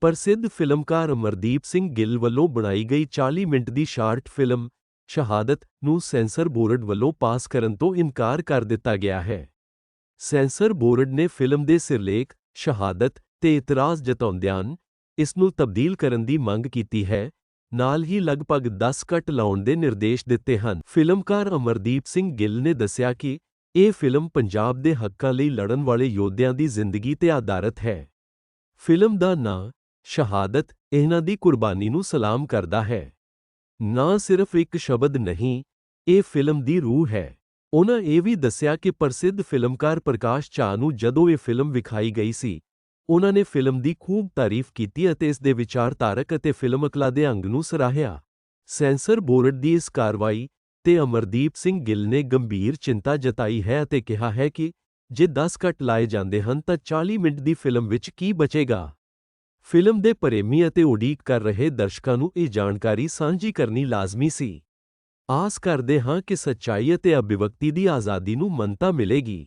ਪ੍ਰਸਿੱਧ ਫਿਲਮਕਾਰ ਅਮਰਦੀਪ ਸਿੰਘ ਗਿੱਲ ਵੱਲੋਂ ਬਣਾਈ ਗਈ 40 ਮਿੰਟ ਦੀ ਸ਼ਾਰਟ ਫਿਲਮ ਸ਼ਹਾਦਤ ਨੂੰ ਸੈਂਸਰ ਬੋਰਡ ਵੱਲੋਂ ਪਾਸ ਕਰਨ ਤੋਂ ਇਨਕਾਰ ਕਰ ਦਿੱਤਾ ਗਿਆ ਹੈ। ਸੈਂਸਰ ਬੋਰਡ ਨੇ ਫਿਲਮ ਦੇ ਸਿਰਲੇਖ, ਸ਼ਹਾਦਤ ਤੇ ਇਤਰਾਜ਼ ਜਤਾਉਂਦਿਆਂ ਇਸ ਨੂੰ ਤਬਦੀਲ ਕਰਨ ਦੀ ਮੰਗ ਕੀਤੀ ਹੈ। ਨਾਲ ਹੀ ਲਗਭਗ 10 ਕੱਟ ਲਾਉਣ ਦੇ ਨਿਰਦੇਸ਼ ਦਿੱਤੇ ਹਨ। ਫਿਲਮਕਾਰ ਅਮਰਦੀਪ ਸਿੰਘ ਗਿੱਲ ਨੇ ਦੱਸਿਆ ਕਿ ਇਹ ਫਿਲਮ ਪੰਜਾਬ ਦੇ ਹੱਕਾਂ ਲਈ ਲੜਨ ਵਾਲੇ ਯੋਧਿਆਂ ਦੀ ਜ਼ਿੰਦਗੀ ਤੇ ਆਧਾਰਿਤ ਹੈ। ਫਿਲਮ ਦਾ ਨਾਂ ਸ਼ਹਾਦਤ ਇਹਨਾਂ ਦੀ ਕੁਰਬਾਨੀ ਨੂੰ ਸਲਾਮ ਕਰਦਾ ਹੈ। ਨਾ ਸਿਰਫ ਇੱਕ ਸ਼ਬਦ ਨਹੀਂ, ਇਹ ਫਿਲਮ ਦੀ ਰੂਹ ਹੈ। ਉਹਨਾਂ ਇਹ ਵੀ ਦੱਸਿਆ ਕਿ ਪ੍ਰਸਿੱਧ ਫਿਲਮਕਾਰ ਪ੍ਰਕਾਸ਼ ਝਾ ਨੂੰ ਜਦੋਂ ਇਹ ਫਿਲਮ ਵਿਖਾਈ ਗਈ ਸੀ, ਉਹਨਾਂ ਨੇ ਫਿਲਮ ਦੀ ਖੂਬ ਤਾਰੀਫ ਕੀਤੀ ਅਤੇ ਇਸ ਦੇ ਵਿਚਾਰਧਾਰਕ ਅਤੇ ਫਿਲਮ ਅਕਲਾ ਦੇ ਅੰਗ ਨੂੰ ਸਰਾਹਿਆ। ਸੈਂਸਰ ਬੋਰਡ ਦੀ ਇਸ ਕਾਰਵਾਈ ਤੇ ਅਮਰਦੀਪ ਸਿੰਘ ਗਿੱਲ ਨੇ ਗੰਭੀਰ ਚਿੰਤਾ ਜਤਾਈ ਹੈ ਅਤੇ ਕਿਹਾ ਹੈ ਕਿ ਜੇ 10 ਕੱਟ ਲਾਏ ਜਾਂਦੇ ਹਨ ਤਾਂ 40 ਮਿੰਟ ਦੀ ਫਿਲਮ ਵਿੱਚ ਕੀ ਬਚੇਗਾ। ਫਿਲਮ ਦੇ ਪ੍ਰੇਮੀ ਅਤੇ ਉਡੀਕ ਕਰ ਰਹੇ ਦਰਸ਼ਕਾਂ ਨੂੰ ਇਹ ਜਾਣਕਾਰੀ ਸਾਂਝੀ ਕਰਨੀ ਲਾਜ਼ਮੀ ਸੀ। ਆਸ ਕਰਦੇ ਹਾਂ ਕਿ ਸੱਚਾਈ ਅਤੇ ਅਭਿਵਿਅਕਤੀ ਦੀ ਆਜ਼ਾਦੀ ਨੂੰ ਮੰਨਤਾ ਮਿਲੇਗੀ।